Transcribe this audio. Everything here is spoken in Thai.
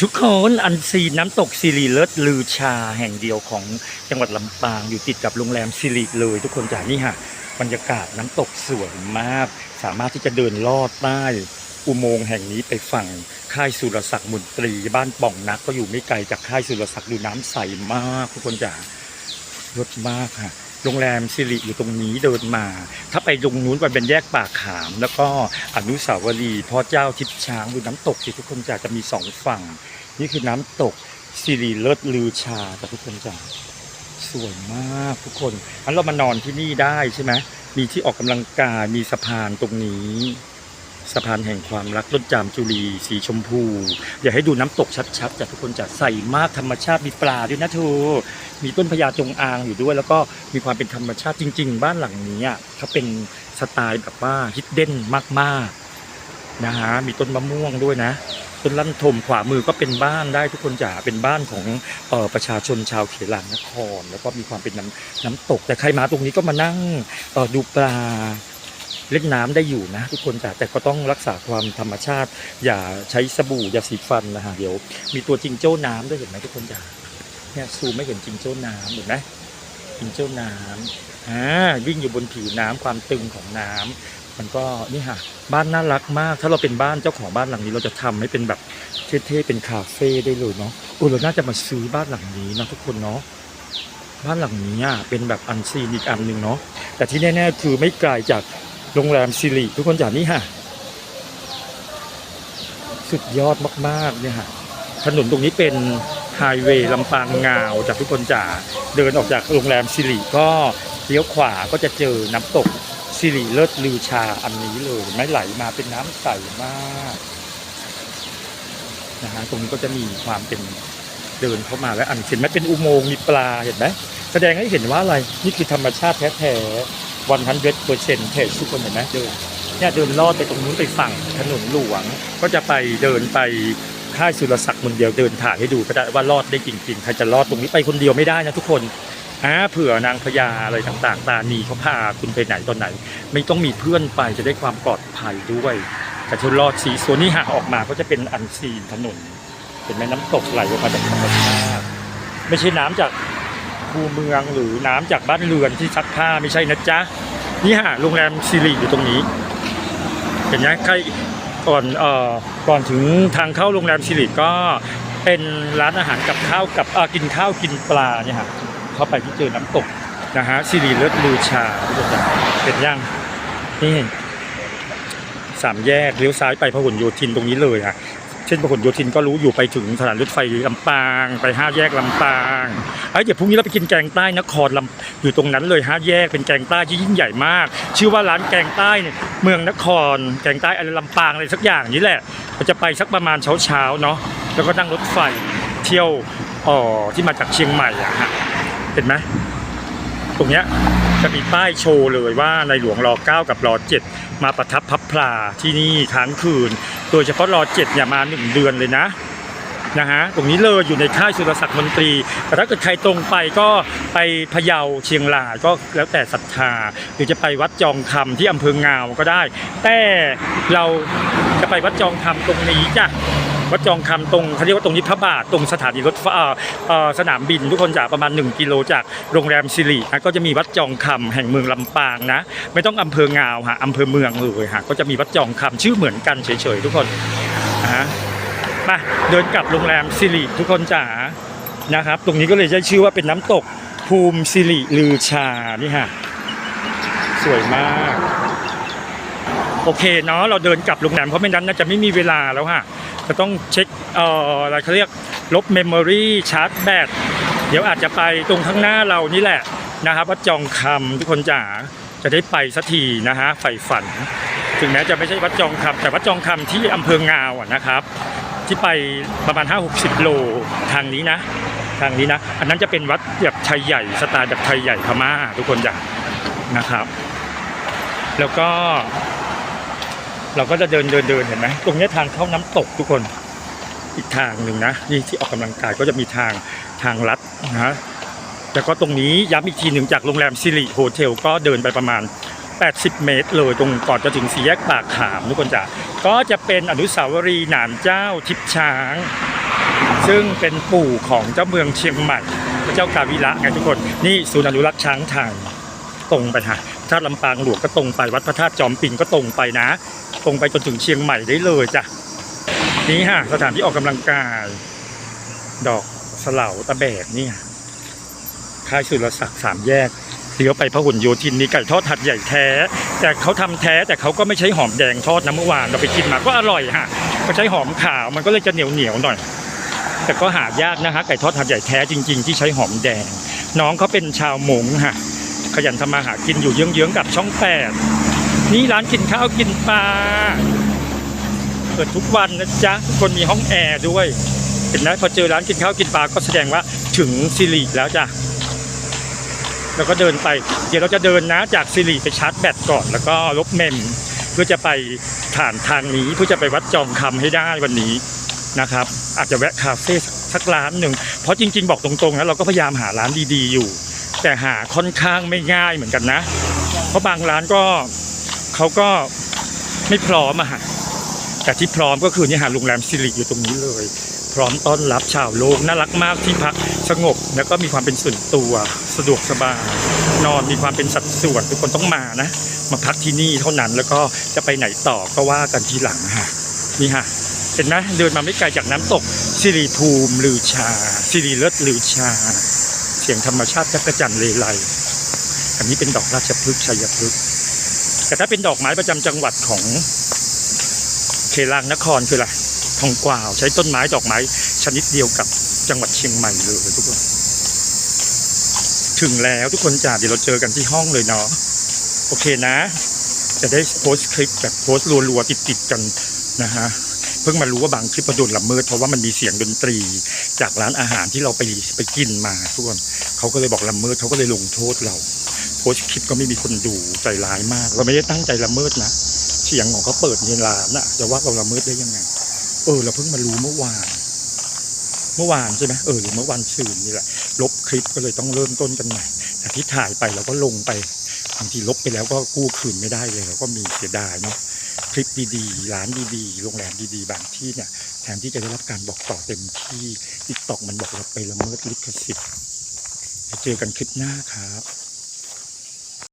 ทุกคนอันซีนน้ำตกสิริเลิศลือชาแห่งเดียวของจังหวัดลำปางอยู่ติดกับโรงแรมสิริเลย ทุกคนจ๋านี่ฮะบรรยากาศน้ำตกสวยมาก สามารถที่จะเดินลอดใต้อุโมงค์แห่งนี้ไปฝั่งค่ายสุรศักดิ์มนตรีบ้านป่องนักก็อยู่ไม่ไกลจากค่ายสุรศักดิ์ดูน้ำใสมากทุกคนจ๋ารถมากค่ะ โรงแรมสิริอยู่ตรงนี้เดินมา ถ้าไปตรงนู้นไปเป็นแยกปากขาม แล้วก็อนุสาวรีย์พ่อเจ้าทิพช้างดูน้ำตกสิทุกคนจะจะมีสองฝั่ง นี่คือน้ำตกสิริเลิศลือชาแต่ทุกคนจะสวยมากทุกคนอันเรามานอนที่นี่ได้ใช่ไหมมีที่ออกกำลังกายมีสะพานตรงนี้ สะพานแห่งความรักต้นจามจุลีสีชมพู อยากให้ดูน้ำตกชัดๆจากทุกคนจะใส่มากธรรมชาติมีปลาด้วยนะเธอมีต้นพญาจงอางอยู่ด้วย แล้วก็มีความเป็นธรรมชาติจริง ๆ บ้านหลังนี้เขาเป็นสไตล์แบบว่าฮิดเด้นมากๆนะฮะมีต้นมะม่วงด้วยนะต้นลั่นทมขวามือก็เป็นบ้านได้ทุกคนจ๋าเป็นบ้านของออประชาชนชาวเขลางนคร แล้วก็มีความเป็นน้ำน้ำตกแต่ใครมาตรงนี้ก็มานั่งออดูปลา เล่นน้ำได้อยู่นะทุกคนจ๋าแต่ก็ต้องรักษาความธรรมชาติ อย่าใช้สบู่อย่าสีฟันนะฮะเดี๋ยวมีตัวจิงโจ้น้ำด้วยเห็นไหมทุกคนจ๋าเนี่ยซูไม่เห็นจิงโจ้น้ำเห็นไหมจิงโจ้น้ำอ่าวิ่งอยู่บนผิวน้ำความตึงของน้ำมันก็นี่ค่ะบ้านน่ารักมาก ถ้าเราเป็นบ้านเจ้าของบ้านหลังนี้ เราจะทำให้เป็นแบบเท่ๆเป็นคาเฟ่ได้เลยเนาะโอ้เราน่าจะมาซื้อบ้านหลังนี้นะทุกคนเนาะบ้านหลังนี้อะเป็นแบบอันซีนอีกอันหนึ่งเนาะแต่ที่แน่ๆคือไม่ไกลจาก โรงแรมซิริทุกคนจากนี่ค่ะสุดยอดมากๆเนี่ยค่ะถนนตรงนี้เป็นไฮเวย์ลำปางงาวจากทุกคนจ๋าเดินออกจากโรงแรมซิริก็เลี้ยวขวาก็จะเจอน้ำตกสิริเลิศลือชาอันนี้เลยไหม่ไหลมาเป็นน้ำใสมากนะฮะตรงนี้ก็จะมีความเป็นเดินเข้ามาแล้วอันเห็นไหมเป็นอุโมงค์มีปลาเห็นไหมแสดงให้เห็นว่าอะไรนี่คือธรรมชาติแท้ๆ วันทันเวทเปอร์เซ็นต์เพจทุกคนเห็นไหมเดินเนี่ยเดินลอดไปตรงนู้นไปฝั่งถนนหลวง ก็จะไปเดินไปค่ายสุรศักดิ์คนเดียวเดินถ่ายให้ดูก็ได้ว่ารอดได้จริงๆใครจะรอดตรงนี้ไปคนเดียวไม่ได้นะทุกคนอ่าเผื่อนางพญาอะไรต่างๆ ตานีเขาพาคุณไปไหนตอนไหน ไม่ต้องมีเพื่อนไปจะได้ความปลอดภัยด้วยแต่ทดลอดสีส่วนนี้หากออกมาก็จะเป็นอันซีนถนนเห็นไหมน้ำตกไหลออกมาจากธรรมชาติไม่ใช่น้ำจาก คูเมืองหรือน้ำจากบ้านเรือนที่ซักผ้าไม่ใช่นะจ๊ะนี่ฮะโรงแรมซิริอยู่ตรงนี้ เห็นไหมใครก่อนเอ่อก่อนถึงทางเข้าโรงแรมซิริก็เป็นร้านอาหารกับข้าวกับกินข้าวกินปลาเนี่ยฮะเข้าไปที่เจอน้ำตกนะฮะสิริเลิศลือชาทุกคนจะเป็นย่างนี่สามแยกเลี้ยวซ้ายไปพหลโยธินตรงนี้เลยอะ เช่นพหลโยธินก็รู้อยู่ไปถึงสถานรถไฟลำปาง ไปห้าแยกลำปางไอ้เดี๋ยวพรุ่งนี้เราไปกินแกงใต้นครลำอยู่ตรงนั้นเลยห้าแยกเป็นแกงใต้ที่ยิ่งใหญ่มาก ชื่อว่าร้านแกงใต้เนี่ยเมืองนคร แกงใต้อะไรลำปางอะไรสักอย่างนี้แหละเราจะไปสักประมาณเช้าๆเนาะแล้วก็นั่งรถไฟเที่ยวอ๋อที่มาจากเชียงใหม่อะฮะเห็นไหมตรงเนี้ยจะมีป้ายโชว์เลยว่าในหลวงรอ 9 กับรอ 7 มาประทับพับพลาที่นี่ค้างคืน โดยเฉพาะรอ7เนี่ยมาหนึ่งเดือนเลยนะนะฮะตรงนี้เลยอยู่ในค่ายสุรศักดิ์มนตรีแต่ถ้าเกิดใครตรงไปก็ไปพะเยาเชียงรายก็แล้วแต่ศรัทธาหรือจะไปวัดจองคำที่อำเภองาวก็ได้ แต่เราจะไปวัดจองคำตรงนี้จ้ะ วัดจองคำตรงเขาเรียกว่าตรงนี้พบาทตรงสถานีรถไฟสนามบิน ทุกคนจากประมาณ 1 กิโลจากโรงแรมสิรินะก็จะมีวัดจองคำแห่งเมืองลำปางนะ ไม่ต้องอำเภองาวฮะอำเภอเมืองเลยฮะก็จะมีวัดจองคำชื่อเหมือนกันเฉยๆทุกคนนะมาเดินกลับโรงแรมสิริทุกคนจ๋านะครับ ตรงนี้ก็เลยได้ชื่อว่าเป็นน้ำตกภูมิสิริลือชานี่ฮะสวยมาก โอเคเนาะเราเดินกลับโรงแรมเพราะไม่นั้นน่าจะไม่มีเวลาแล้วฮะ จะต้องเช็คเอ่ออะไรเขาเรียกลบเมมโมรีชาร์จแบตเดี๋ยวอาจจะไปตรงข้างหน้าเรานี่แหละนะครับวัดจองคำทุกคนจ๋าจะได้ไปสักทีนะฮะใฝ่ฝัน ถึงแม้จะไม่ใช่วัดจองคำแต่วัดจองคำที่อำเภองาวอะนะครับ ที่ไปประมาณ 5-60 โลทางนี้นะ ทางนี้นะ อันนั้นจะเป็นวัดแบบไทยใหญ่สไตล์แบบไทยใหญ่พม่าทุกคนจ๋านะครับ แล้วก็ เราก็จะเดินเดินเดินเห็นไหมตรงนี้ทางเข้าน้ำตกทุกคนอีกทางหนึ่งนะนี่ที่ออกกำลังกายก็จะมีทางทางลัดนะแล้วก็ตรงนี้ย้ำอีกทีหนึ่งจากโรงแรมซิริโฮเทลก็เดินไปประมาณ 80 เมตร เลยตรงก่อนจะถึงสี่แยกปากขามทุกคนจ้ะก็จะเป็นอนุสาวรีย์หนานเจ้าทิพช้าง ซึ่งเป็นปู่ของเจ้าเมืองเชียงใหม่พระเจ้ากาวิระไงทุกคนนี่ศูนย์อนุรักษ์ช้างไทยตรงไปค่ะพระธาลำปางหลวงก็ตรงไปวัดพระธาตุจอมปิงก็ตรงไปนะ ตรงไปจนถึงเชียงใหม่ได้เลยจ้ะนี่ฮะสถานที่ออกกำลังกาย ดอกสลาตะแบกนี่ค่ะค่ายสุรศักดิ์สามแยกเลี้ยวไปพหลโยธินมีไก่ทอดหัดใหญ่แท้ แต่เขาทำแท้แต่เขาก็ไม่ใช้หอมแดงทอดนะเมื่อวานเราไปกินมาก็อร่อยฮะก็ใช้หอมขาวมันก็เลยจะเหนียวเหนียวหน่อย แต่ก็หายากนะฮะไก่ทอดหัดใหญ่แท้จริง ๆ ที่ใช้หอมแดง น้องเขาเป็นชาวมงฮะขยันทำมาหากินอยู่เยื้องๆกับช่องแปด นี่ร้านกินข้าวกินปลา เปิดทุกวันนะจ๊ะ ทุกคนมีห้องแอร์ด้วย เห็นไหมพอเจอร้านกินข้าวกินปลาก็แสดงว่าถึงสิริแล้วจ้ะ แล้วก็เดินไป เดี๋ยวเราจะเดินนะจากสิริไปชาร์จแบตก่อน แล้วก็ลบเมม เพื่อจะไปผ่านทางนี้เพื่อจะไปวัดจองคำให้ได้วันนี้นะครับ อาจจะแวะคาเฟ่สักร้านหนึ่ง เพราะจริง ๆ บอกตรงๆนะเราก็พยายามหาร้านดีๆอยู่ แต่หาค่อนข้างไม่ง่ายเหมือนกันนะ เพราะบางร้านก็ เขาก็ไม่พร้อมอะฮะแต่ที่พร้อมก็คือเนี่ยหาโรงแรมสิริอยู่ตรงนี้เลย พร้อมต้อนรับชาวโลกน่ารักมากที่พักสงบ แล้วก็มีความเป็นส่วนตัวสะดวกสบายนอนมีความเป็นสัดส่วนทุกคนต้องมานะ มาพักที่นี่เท่านั้นแล้วก็จะไปไหนต่อก็ว่ากันทีหลังฮะนี่ฮะเห็นไหมเดินมาไม่ไกลจากน้ำตกสิริภูมิลือชาสิริเลิศลือชา เสียงธรรมชาติจักรจันทร์เลไลอันนี้เป็นดอกราชพฤกษ์ชัยพฤกษ์ แต่ถ้าเป็นดอกไม้ประจำจังหวัดของเขลางนครคืออะไรทองกวาวใช้ต้นไม้ดอกไม้ชนิดเดียวกับจังหวัดเชียงใหม่เลยทุกคน ถึงแล้วทุกคนจ้าเดี๋ยวเราเจอกันที่ห้องเลยเนาะโอเคนะ จะได้โพสต์คลิปแบบโพสต์รัวๆติดๆกันนะฮะเพิ่งมารู้ว่าบางคลิปมาโดนละเมิดเพราะว่ามันมีเสียงดนตรี จากร้านอาหารที่เราไปไปกินมาทุกคนเขาก็เลยบอกละเมิดเขาก็เลยลงโทษเรา พสต์คลิปก็ไม่มีคนดูใจร้ายมาก เราไม่ได้ตั้งใจละเมิดนะเสียงของเขาเปิดในร้านน่ะจะว่าเราละเมิดได้ยังไง เออ เราเพิ่งมารู้เมื่อวาน เมื่อวานใช่ไหมเออหรือเมื่อวันซืนนี่แหละลบคลิปก็เลยต้องเริ่มต้นกันใหม่แต่ที่ถ่ายไปเราก็ลงไปบางทีลบไปแล้วก็กู้คืนไม่ได้เลยเราก็มีเสียดายเนาะคลิปดีๆร้านดีๆโรงแรมดีๆ บางที่เนี่ยแทนที่จะได้รับการบอกต่อเต็มที่ติ๊กตอกมันบอกเราไปละเมิดลิขสิทธิ์จะเจอกันคลิปหน้าครับ